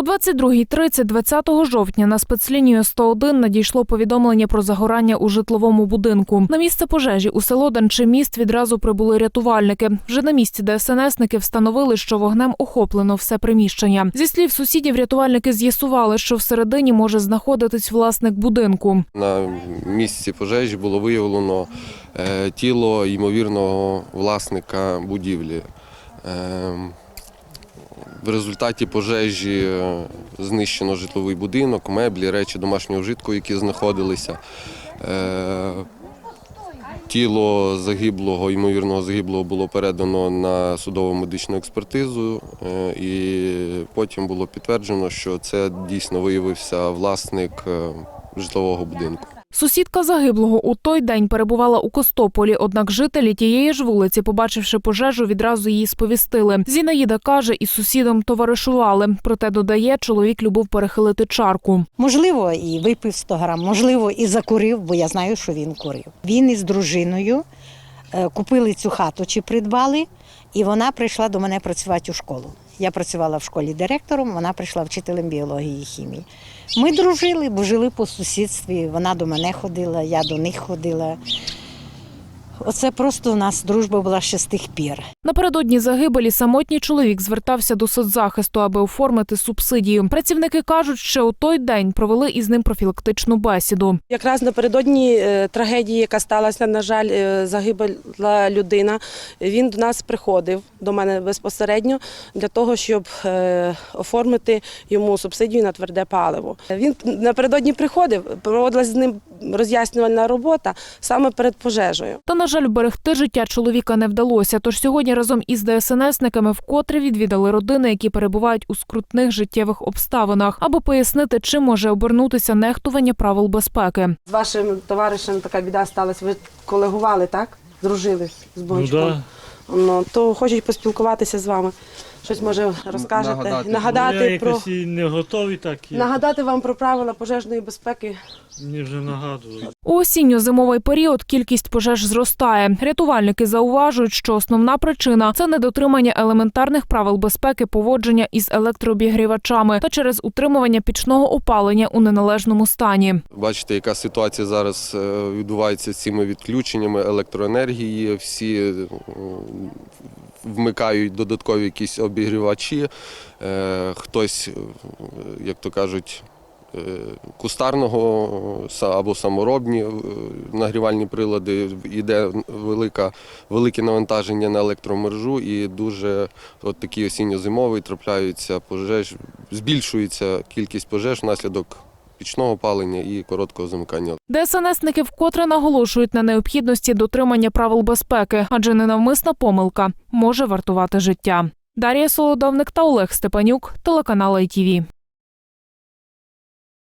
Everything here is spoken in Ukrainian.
О 22.30 20 жовтня на спецлінію 101 надійшло повідомлення про загорання у житловому будинку. На місце пожежі у село Данчеміст відразу прибули рятувальники. Вже на місці ДСНСники встановили, що вогнем охоплено все приміщення. Зі слів сусідів, рятувальники з'ясували, що всередині може знаходитись власник будинку. На місці пожежі було виявлено е, тіло ймовірного власника будівлі. В результаті пожежі е, знищено житловий будинок, меблі, речі домашнього вжитку, які знаходилися. Е, Тіло загиблого, ймовірного загиблого було передано на судово медичну експертизу, е, і потім було підтверджено, що це дійсно виявився власник житлового будинку. Сусідка загиблого у той день перебувала у Костополі, однак жителі тієї ж вулиці, побачивши пожежу, відразу її сповістили. Зінаїда каже, із сусідом товаришували. Проте додає, чоловік любив перехилити чарку. Можливо, і випив 100 грам, можливо, і закурив, бо я знаю, що він курив. Він із дружиною купили цю хату чи придбали, і вона прийшла до мене працювати у школу. Я працювала в школі директором, вона прийшла вчителем біології і хімії. Ми дружили, бо жили по сусідстві. Вона до мене ходила, я до них ходила. Оце просто у нас дружба була ще з тих пір. Напередодні загибелі самотній чоловік звертався до соцзахисту, аби оформити субсидію. Працівники кажуть, що у той день провели із ним профілактичну бесіду. Якраз напередодні е, трагедії, яка сталася, на жаль, е, загибла людина. Він до нас приходив до мене безпосередньо для того, щоб е, оформити йому субсидію на тверде паливо. Він напередодні приходив, проводилась з ним роз'яснювальна робота саме перед пожежею. Та, на жаль, вберегти життя чоловіка не вдалося. Тож сьогодні разом із ДСНСниками вкотре відвідали родини, які перебувають у скрутних життєвих обставинах, аби пояснити, чим може обернутися нехтування правил безпеки. З вашим товаришем така біда сталася. Ви колегували, так? Дружили з Ну да. Ну, то хочуть поспілкуватися з вами. Щось може розкажете, нагадати. нагадати, Ну, я про якось і не готовий так. І... нагадати вам про правила пожежної безпеки. Мені вже нагадували. У осінньо-зимовий період кількість пожеж зростає. Рятувальники зауважують, що основна причина це недотримання елементарних правил безпеки поводження із електрообігрівачами та через утримування пічного опалення у неналежному стані. Бачите, яка ситуація зараз е, відбувається з цими відключеннями електроенергії. Всі е, вмикають додаткові якісь обігрівачі. Е, Хтось, е, як то кажуть, е, кустарного або саморобні нагрівальні прилади. Іде велика, велике навантаження на електромержу і дуже от такий осінньо-зимовий трапляються пожеж, збільшується кількість пожеж внаслідок пічного палення і короткого замикання. ДСНСники вкотре наголошують на необхідності дотримання правил безпеки, адже ненавмисна помилка може вартувати життя. Дар'я Солодовник та Олег Степанюк, телеканал ITV.